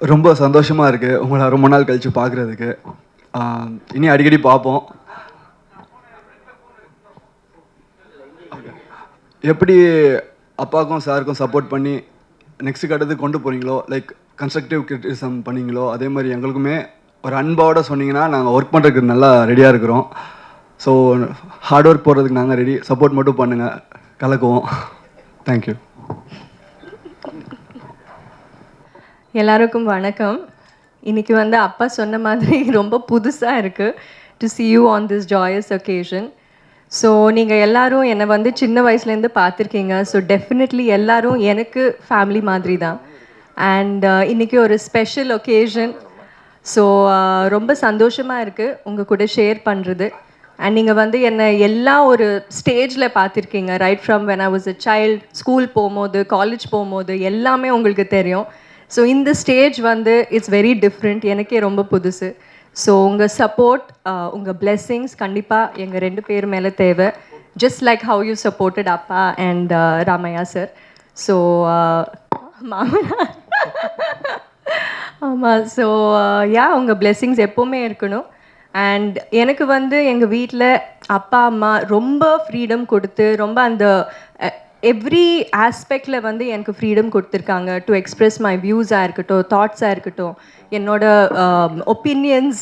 ரொம்ப சந்தோஷமாக இருக்குது உங்களை ரொம்ப நாள் கழித்து பார்க்குறதுக்கு இனி அடிக்கடி பார்ப்போம் எப்படி அப்பாவுக்கும் சாருக்கும் சப்போர்ட் பண்ணி நெக்ஸ்ட் கட்டத்துக்கு கொண்டு போகிறீங்களோ லைக் கன்ஸ்ட்ரக்டிவ் கிரிட்டிசம் பண்ணீங்களோ அதே மாதிரி எங்களுக்குமே ஒரு அன்பாவோட சொன்னீங்கன்னா நாங்கள் ஒர்க் பண்ணுறதுக்கு நல்லா ரெடியாக இருக்கிறோம். ஸோ ஹார்ட் ஒர்க் போடுறதுக்கு நாங்கள் ரெடி சப்போர்ட் மட்டும் பண்ணுங்கள் கலக்குவோம். தேங்க்யூ எல்லாருக்கும் வணக்கம். இன்னைக்கு வந்து அப்பா சொன்ன மாதிரி ரொம்ப புதுசாக இருக்குது to see you on this joyous occasion so நீங்கள் எல்லாரும் என்னை வந்து சின்ன வயசுலேருந்து பார்த்துருக்கீங்க. ஸோ டெஃபினெட்லி எல்லோரும் எனக்கு ஃபேமிலி மாதிரி தான் அண்ட் uh, இன்றைக்கி ஒரு ஸ்பெஷல் ஒகேஷன் ஸோ ரொம்ப சந்தோஷமாக இருக்குது உங்கள் கூட ஷேர் பண்ணுறது அண்ட் நீங்கள் வந்து என்னை எல்லா ஒரு ஸ்டேஜில் பார்த்துருக்கீங்க. Right from when I was a child school போகும்போது காலேஜ் போகும்போது எல்லாமே உங்களுக்கு தெரியும். ஸோ இந்த ஸ்டேஜ் வந்து இட்ஸ் வெரி டிஃப்ரெண்ட் எனக்கே ரொம்ப புதுசு. ஸோ உங்கள் சப்போர்ட் உங்கள் பிளெஸ்ஸிங்ஸ் கண்டிப்பாக எங்கள் ரெண்டு பேர் மேலே தேவை. Just like how you supported அப்பா அண்ட் ராமையா சார் ஸோ மாமனார். ஆமாம் ஸோ யா உங்கள் பிளெஸ்ஸிங்ஸ் எப்போவுமே இருக்கணும். அண்ட் எனக்கு வந்து எங்கள் வீட்டில் அப்பா அம்மா ரொம்ப ஃப்ரீடம் கொடுத்து ரொம்ப அந்த எவ்ரி ஆஸ்பெக்டில் வந்து எனக்கு ஃப்ரீடம் கொடுத்துருக்காங்க. டு எக்ஸ்ப்ரெஸ் மை வியூஸாக இருக்கட்டும் தாட்ஸாக இருக்கட்டும் என்னோட um, ஒப்பீனியன்ஸ்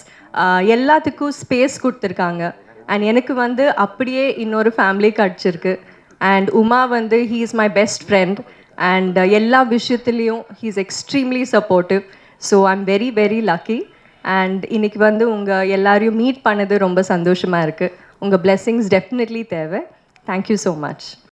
எல்லாத்துக்கும் ஸ்பேஸ் கொடுத்துருக்காங்க. அண்ட் எனக்கு வந்து அப்படியே இன்னொரு ஃபேமிலி கிடச்சிருக்கு. அண்ட் உமா வந்து he is my best friend and எல்லா விஷயத்துலேயும் he is extremely supportive so I am very very lucky and இன்றைக்கி வந்து உங்கள் எல்லாரையும் மீட் பண்ணது ரொம்ப சந்தோஷமாக இருக்குது உங்கள் பிளெஸ்ஸிங்ஸ் டெஃபினெட்லி தேவை. Thank you so much